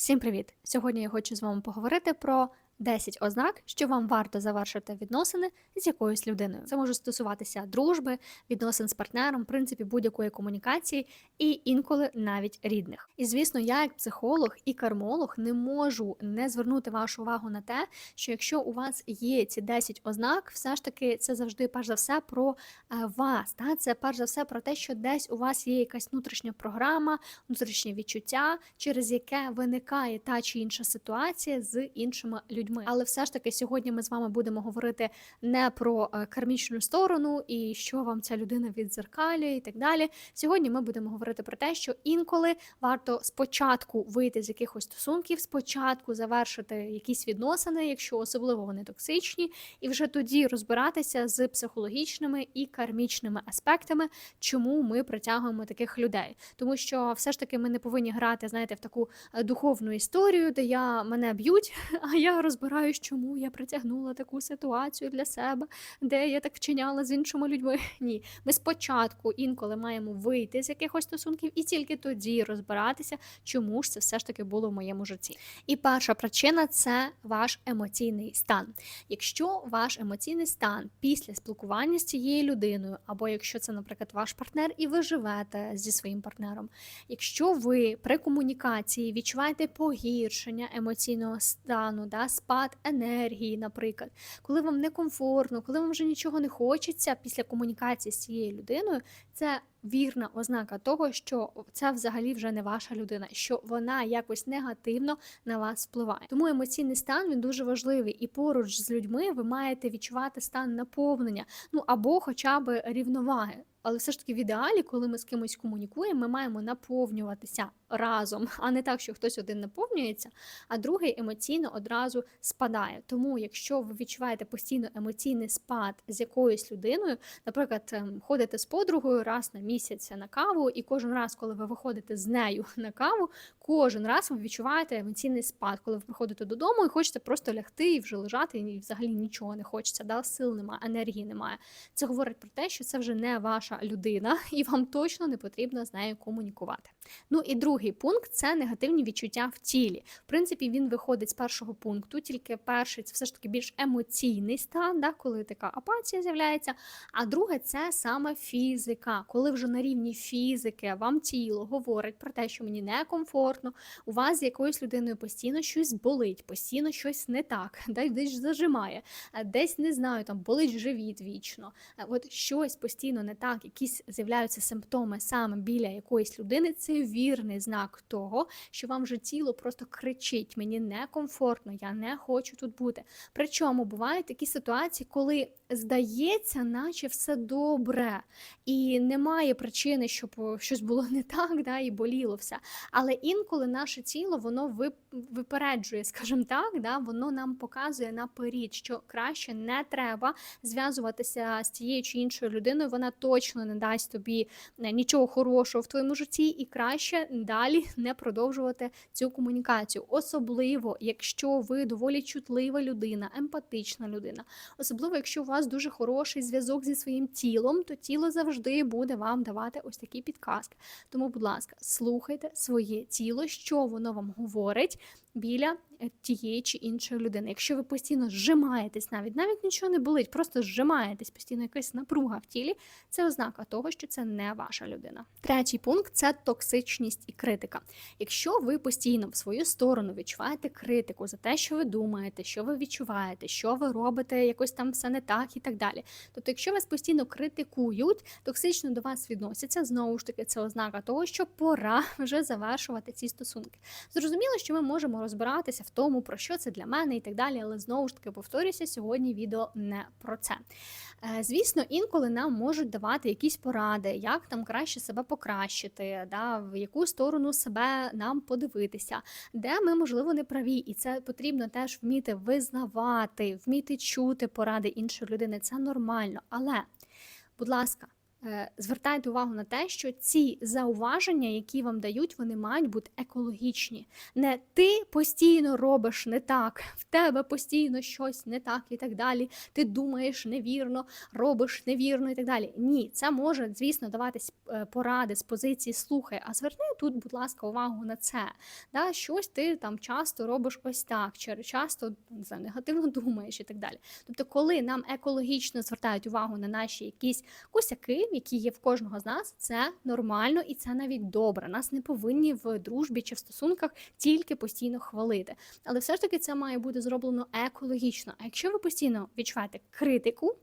Всім привіт! Сьогодні я хочу з вами поговорити про 10 ознак, що вам варто завершити відносини з якоюсь людиною. Це може стосуватися дружби, відносин з партнером, в принципі, будь-якої комунікації і інколи навіть рідних. І звісно, я, як психолог і кармолог, не можу не звернути вашу увагу на те, що якщо у вас є ці 10 ознак, все ж таки це завжди перш за все про е, вас. Та? Це перш за все про те, що десь у вас є якась внутрішня програма, внутрішнє відчуття, через яке виникає та чи інша ситуація з іншими людьми. Але все ж таки сьогодні ми з вами будемо говорити не про е, кармічну сторону і що вам ця людина відзеркалює і так далі. Сьогодні ми будемо говорити про те, що інколи варто спочатку вийти з якихось стосунків, спочатку завершити якісь відносини, якщо особливо вони токсичні, і вже тоді розбиратися з психологічними і кармічними аспектами, чому ми притягуємо таких людей. Тому що все ж таки ми не повинні грати, знаєте, в таку е, духовну історію, де я мене б'ють, а я розбираюсь, чому я притягнула таку ситуацію для себе, де я так вчиняла з іншими людьми. Ні, ми спочатку інколи маємо вийти з якихось стосунків і тільки тоді розбиратися, чому ж це все ж таки було в моєму житті. І перша причина це ваш емоційний стан. Якщо ваш емоційний стан після спілкування з цією людиною, або якщо це, наприклад, ваш партнер, і ви живете зі своїм партнером, якщо ви при комунікації відчуваєте погіршення емоційного стану, да, спад енергії, наприклад, коли вам некомфортно, коли вам вже нічого не хочеться після комунікації з цією людиною, це вірна ознака того, що це взагалі вже не ваша людина, що вона якось негативно на вас впливає. Тому емоційний стан він дуже важливий, і поруч з людьми ви маєте відчувати стан наповнення, ну або хоча б рівноваги. Але все ж таки в ідеалі, коли ми з кимось комунікуємо, ми маємо наповнюватися разом, а не так, що хтось один наповнюється, а другий емоційно одразу спадає. Тому, якщо ви відчуваєте постійно емоційний спад з якоюсь людиною, наприклад, ем, ходите з подругою раз на місяць на каву, і кожен раз, коли ви виходите з нею на каву, кожен раз ви відчуваєте емоційний спад, коли ви приходите додому і хочете просто лягти і вже лежати, і взагалі нічого не хочеться, да? сил немає, енергії немає. Це говорить про те, що це вже не ваша людина, і вам точно не потрібно з нею комунікувати. Ну і другий пункт це негативні відчуття в тілі. В принципі, він виходить з першого пункту, тільки перший це все ж таки більш емоційний стан, да, коли така апатія з'являється. А друге це саме фізика, коли вже на рівні фізики вам тіло говорить про те, що мені некомфортно, у вас з якоюсь людиною постійно щось болить, постійно щось не так, десь зажимає, десь не знаю, там болить живіт вічно. От щось постійно не так, якісь з'являються симптоми саме біля якоїсь людини. Це вірний знак того, що вам вже тіло просто кричить: мені некомфортно, я не хочу тут бути. Причому бувають такі ситуації, коли здається, наче все добре, і немає причини, щоб щось було не так, да, і боліло все. Але інколи наше тіло воно випереджує, скажімо так, да, воно нам показує наперед, що краще не треба зв'язуватися з тією чи іншою людиною. Вона точно не дасть тобі е, нічого хорошого в твоєму житті, і краще далі не продовжувати цю комунікацію. Особливо, якщо ви доволі чутлива людина, емпатична людина, особливо, якщо у вас дуже хороший зв'язок зі своїм тілом, то тіло завжди буде вам давати ось такі підказки. Тому, будь ласка, слухайте своє тіло, що воно вам говорить біля тієї чи іншої людини. Якщо ви постійно зжимаєтесь, навіть навіть нічого не болить, просто зжимаєтесь, постійно якась напруга в тілі, це ознака того, що це не ваша людина. Третій пункт це токсичність і критика. Якщо ви постійно в свою сторону відчуваєте критику за те, що ви думаєте, що ви відчуваєте, що ви робите, якось там все не так і так далі. Тобто, якщо вас постійно критикують, токсично до вас відносяться, знову ж таки, це ознака того, що пора вже завершувати ці стосунки. Зрозуміло, що ми можемо розбиратися в тому, про що це для мене і так далі. Але знову ж таки повторюся, сьогодні відео не про це. Е, звісно, інколи нам можуть давати якісь поради, як там краще себе покращити, да, в яку сторону себе нам подивитися, де ми, можливо, не праві, і це потрібно теж вміти визнавати, вміти чути поради іншої людини. Це нормально. Але, будь ласка, звертайте увагу на те, що ці зауваження, які вам дають, вони мають бути екологічні. Не ти постійно робиш не так, в тебе постійно щось не так і так далі. Ти думаєш невірно, робиш невірно і так далі. Ні, це може, звісно, даватись е, поради з позиції слухай, а зверни тут, будь ласка, увагу на це. Да, Щось ти там часто робиш ось так, чи часто знаю, негативно думаєш і так далі. Тобто, коли нам екологічно звертають увагу на наші якісь косяки, які є в кожного з нас, це нормально і це навіть добре. Нас не повинні в дружбі чи в стосунках тільки постійно хвалити. Але все ж таки це має бути зроблено екологічно. А якщо ви постійно відчуваєте критику,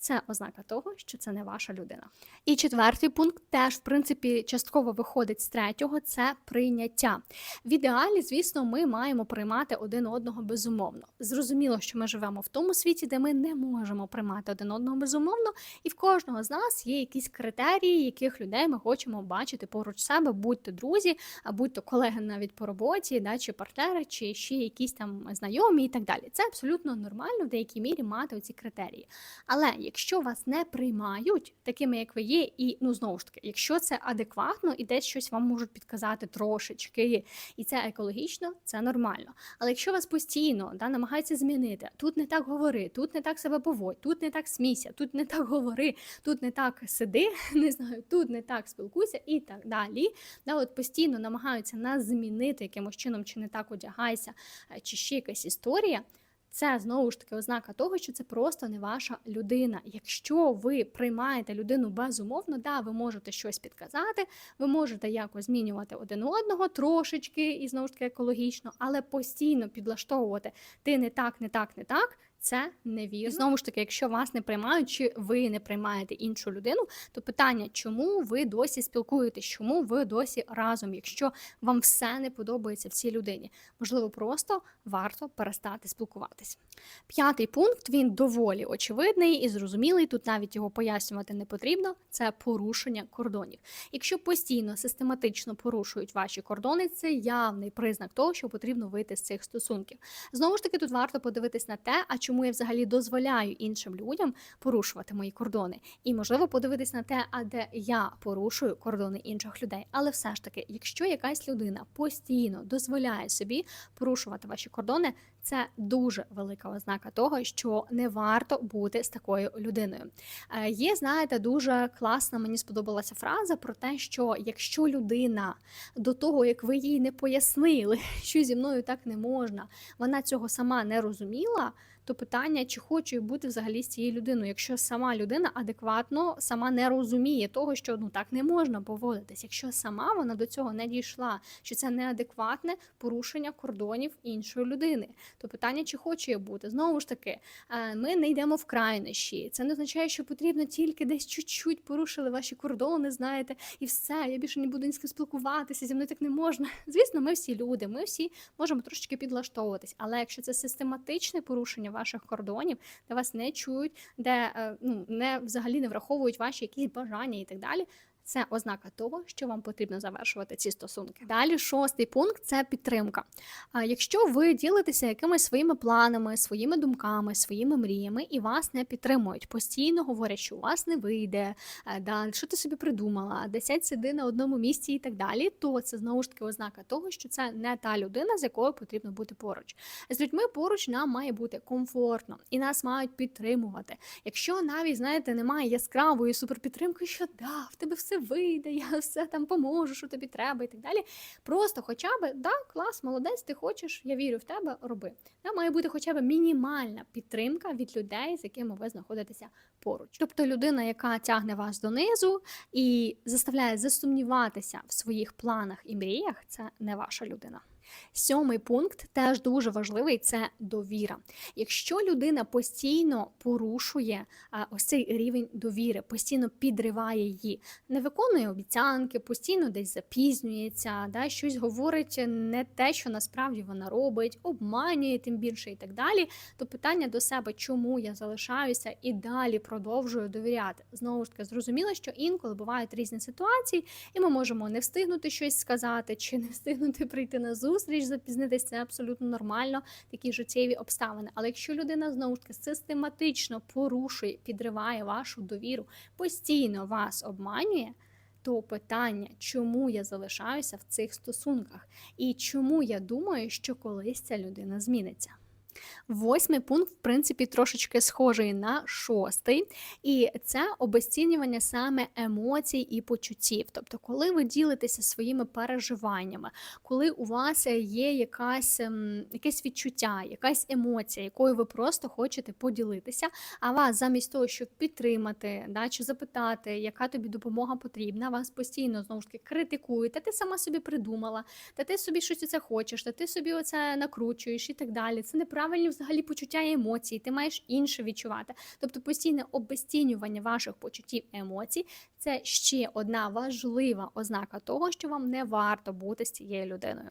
це ознака того, що це не ваша людина. І четвертий пункт теж, в принципі, частково виходить з третього це прийняття. В ідеалі, звісно, ми маємо приймати один одного безумовно. Зрозуміло, що ми живемо в тому світі, де ми не можемо приймати один одного безумовно, і в кожного з нас є якісь критерії, яких людей ми хочемо бачити поруч себе, будь-то друзі, а будь-то колеги навіть по роботі, да, чи партнери, чи ще якісь там знайомі і так далі. Це абсолютно нормально в деякій мірі мати оці критерії. Але якщо вас не приймають такими, як ви є, і ну знову ж таки, якщо це адекватно і десь щось вам можуть підказати трошечки, і це екологічно, це нормально. Але якщо вас постійно да, намагаються змінити, тут не так говори, тут не так себе поводь, тут не так смійся, тут не так говори, тут не так сиди, не знаю, тут не так спілкуйся і так далі. Да, от Постійно намагаються нас змінити якимось чином, чи не так одягайся, е, чи ще якась історія. Це знову ж таки ознака того, що це просто не ваша людина. Якщо ви приймаєте людину безумовно, да, ви можете щось підказати, ви можете якось змінювати один одного трошечки і знову ж таки екологічно, але постійно підлаштовувати ти не так, не так, не так. Це невірно. І знову ж таки, якщо вас не приймають, чи ви не приймаєте іншу людину, то питання, чому ви досі спілкуєтесь, чому ви досі разом, якщо вам все не подобається в цій людині? Можливо, просто варто перестати спілкуватись. П'ятий пункт він доволі очевидний і зрозумілий. Тут навіть його пояснювати не потрібно. Це порушення кордонів. Якщо постійно систематично порушують ваші кордони, це явний признак того, що потрібно вийти з цих стосунків. Знову ж таки, тут варто подивитись на те, а чому я взагалі дозволяю іншим людям порушувати мої кордони, і можливо подивитись на те, а де я порушую кордони інших людей. Але все ж таки, якщо якась людина постійно дозволяє собі порушувати ваші кордони, це дуже велика ознака того, що не варто бути з такою людиною. Е, є, знаєте, дуже класна, мені сподобалася фраза про те, що якщо людина до того, як ви їй не пояснили, що зі мною так не можна, вона цього сама не розуміла то питання, чи хочу я бути взагалі з цією людиною, якщо сама людина адекватно сама не розуміє того, що ну так не можна поводитись, якщо сама вона до цього не дійшла, що це неадекватне порушення кордонів іншої людини, то питання, чи хочу я бути, знову ж таки, е, ми не йдемо в крайнощі. Це не означає, що потрібно тільки десь чуть-чуть порушили ваші кордони, знаєте, і все, я більше не буду ні з ким спілкуватися, зі мною так не можна. Звісно, ми всі люди, ми всі можемо трошечки підлаштовуватись, але якщо це систематичне порушення ваших кордонів, де вас не чують, де е, ну не взагалі не враховують ваші якісь бажання і так далі. Це ознака того, що вам потрібно завершувати ці стосунки. Далі, шостий пункт це підтримка. Якщо ви ділитеся якимись своїми планами, своїми думками, своїми мріями, і вас не підтримують, постійно говорять, що у вас не вийде, е, да, що ти собі придумала, десять сиди на одному місці і так далі, то це знову ж таки ознака того, що це не та людина, з якою потрібно бути поруч. З людьми поруч нам має бути комфортно і нас мають підтримувати. Якщо навіть знаєте, немає яскравої суперпідтримки, що да, в тебе все вийде, я все там поможу, що тобі треба, і так далі. Просто хоча б, да, клас, молодець, ти хочеш, я вірю в тебе, роби. Да, Має бути хоча б мінімальна підтримка від людей, з якими ви знаходитеся поруч. Тобто людина, яка тягне вас донизу і заставляє засумніватися в своїх планах і мріях, це не ваша людина. Сьомий пункт теж дуже важливий це довіра. Якщо людина постійно порушує ось цей рівень довіри, постійно підриває її, не виконує обіцянки, постійно десь запізнюється, да, щось говорить не те, що насправді вона робить, обманює тим більше і так далі, то питання до себе, чому я залишаюся і далі продовжую довіряти. Знову ж таки, зрозуміло, що інколи бувають різні ситуації, і ми можемо не встигнути щось сказати, чи не встигнути прийти на зустріч, зустріч, запізнитись це абсолютно нормально, такі життєві обставини. Але якщо людина знову ж таки систематично порушує, підриває вашу довіру, постійно вас обманює. То питання, чому я залишаюся в цих стосунках, і чому я думаю, що колись ця людина зміниться. Восьмий пункт, в принципі, трошечки схожий на шостий, і це обесцінювання саме емоцій і почуттів. Тобто, коли ви ділитеся своїми переживаннями, коли у вас є якась, ем, якесь відчуття, якась емоція, якою ви просто хочете поділитися, а вас замість того, щоб підтримати, да, чи запитати, яка тобі допомога потрібна, вас постійно знову ж таки критикують, та ти сама собі придумала, та ти собі щось оце хочеш, та ти собі оце накручуєш і так далі. Це неправильні взагалі почуття і емоції, ти маєш інше відчувати. Тобто постійне обезцінювання ваших почуттів і емоцій це ще одна важлива ознака того, що вам не варто бути з цією людиною.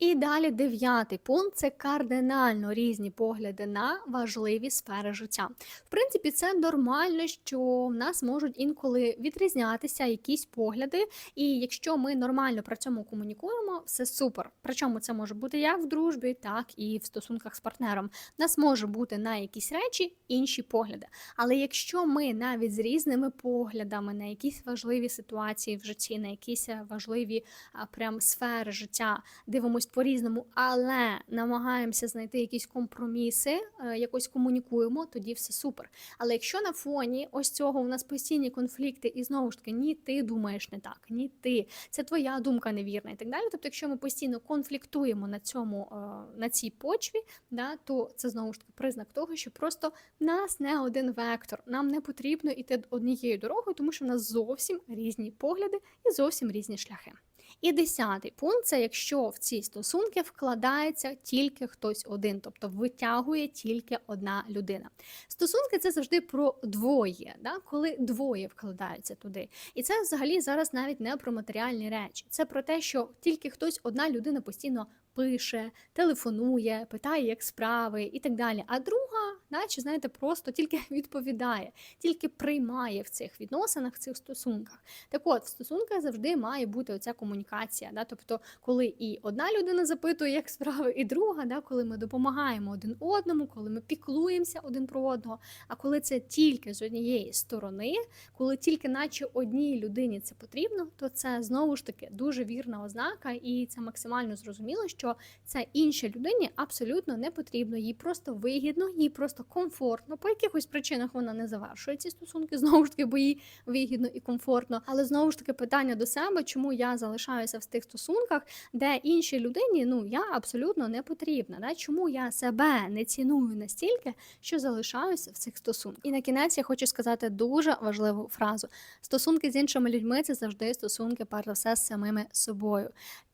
І далі дев'ятий пункт це кардинально різні погляди на важливі сфери життя. В принципі, це нормально, що в нас можуть інколи відрізнятися якісь погляди, і якщо ми нормально про цьому комунікуємо, все супер. Причому це може бути як в дружбі, так і в стосунках з партнером. У нас може бути на якісь речі інші погляди. Але якщо ми навіть з різними поглядами на якісь важливі ситуації в житті, на якісь важливі прям сфери життя дивимось по-різному, але намагаємося знайти якісь компроміси, е, якось комунікуємо, тоді все супер. Але якщо на фоні ось цього у нас постійні конфлікти, і знову ж таки, ні, ти думаєш не так, ні ти, це твоя думка невірна і так далі. Тобто, якщо ми постійно конфліктуємо на цьому е, на цій почві, да, то це знову ж таки признак того, що просто нас не один вектор. Нам не потрібно йти однією дорогою, тому що в нас зовсім різні погляди і зовсім різні шляхи. І десятий пункт це якщо в ці стосунки вкладається тільки хтось один, тобто витягує тільки одна людина. Стосунки це завжди про двоє, да? коли двоє вкладаються туди. І це взагалі зараз навіть не про матеріальні речі. Це про те, що тільки хтось, одна людина постійно пише, телефонує, питає, як справи і так далі. А друга, наче знаєте, просто тільки відповідає, тільки приймає в цих відносинах, в цих стосунках. Так от, в стосунках завжди має бути оця комунікація. Да? Тобто, коли і одна людина запитує, як справи, і друга, да? коли ми допомагаємо один одному, коли ми піклуємося один про одного. А коли це тільки з однієї сторони, коли тільки наче одній людині це потрібно, то це знову ж таки дуже вірна ознака, і це максимально зрозуміло, що це іншій людині абсолютно не потрібно, їй просто вигідно, їй просто комфортно. По якихось причинах вона не завершує ці стосунки, знову ж таки, бо їй вигідно і комфортно. Але знову ж таки питання до себе, чому я залишаюся в тих стосунках, де іншій людині ну я абсолютно не потрібна. Да? Чому я себе не ціную настільки, що залишаюся в цих стосунках? І на кінець я хочу сказати дуже важливу фразу: стосунки з іншими людьми це завжди стосунки, перш за все, з самими собою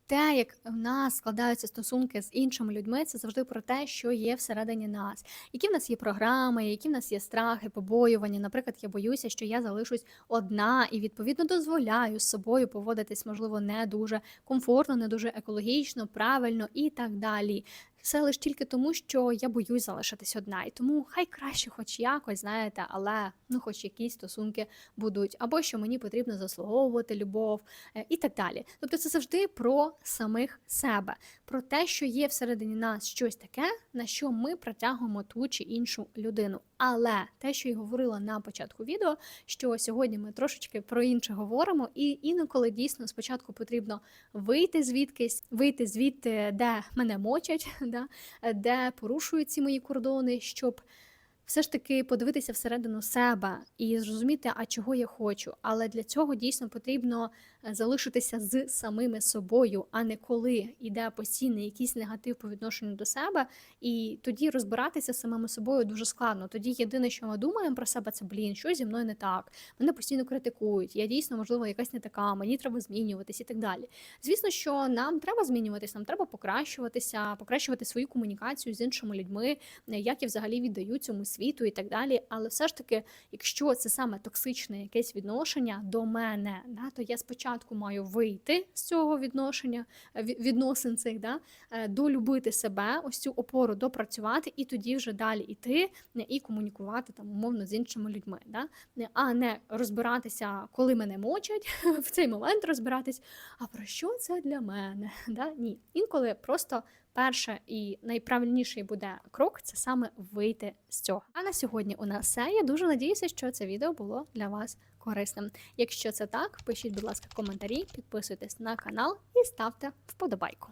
те, як в нас складаються стосунки з іншими людьми, це завжди про те, що є всередині нас, які в нас є програми, які в нас є страхи, побоювання. Наприклад, я боюся, що я залишусь одна і відповідно дозволяю з собою поводитись, можливо, не дуже комфортно, не дуже екологічно, правильно і так далі. Все лише тільки тому, що я боюсь залишитись одна. І тому хай краще, хоч якось, знаєте, але ну, хоч якісь стосунки будуть, або що мені потрібно заслуговувати любов е, і так далі. Тобто, це завжди про самих себе, про те, що є всередині нас щось таке, на що ми притягуємо ту чи іншу людину. Але те, що я говорила на початку відео, що сьогодні ми трошечки про інше говоримо, і інколи дійсно спочатку потрібно вийти звідкись, вийти звідти, де мене мочать, да, де порушують ці мої кордони, щоб все ж таки подивитися всередину себе і зрозуміти, а чого я хочу. Але для цього дійсно потрібно залишитися з самими собою, а не коли йде постійний якийсь негатив по відношенню до себе, і тоді розбиратися з самими собою дуже складно. Тоді єдине, що ми думаємо про себе, це блін, що зі мною не так. Мене постійно критикують. Я дійсно, можливо, якась не така, мені треба змінюватись і так далі. Звісно, що нам треба змінюватись, нам треба покращуватися, покращувати свою комунікацію з іншими людьми, як і взагалі віддають цьому світу і так далі. Але все ж таки, якщо це саме токсичне якесь відношення до мене, да, то я спочатку спочатку маю вийти з цього відношення, е, відносин цих, да, е, долюбити себе, ось цю опору допрацювати, і тоді вже далі йти е, і комунікувати там умовно з іншими людьми, да, а не розбиратися, коли мене мочать, в цей момент розбиратись, а про що це для мене? Да? Ні. Інколи просто перше і найправильніший буде крок це саме вийти з цього. А на сьогодні у нас все. Я дуже надіюся, що це відео було для вас корисним. Якщо це так, пишіть, будь ласка, коментарі, підписуйтесь на канал і ставте вподобайку.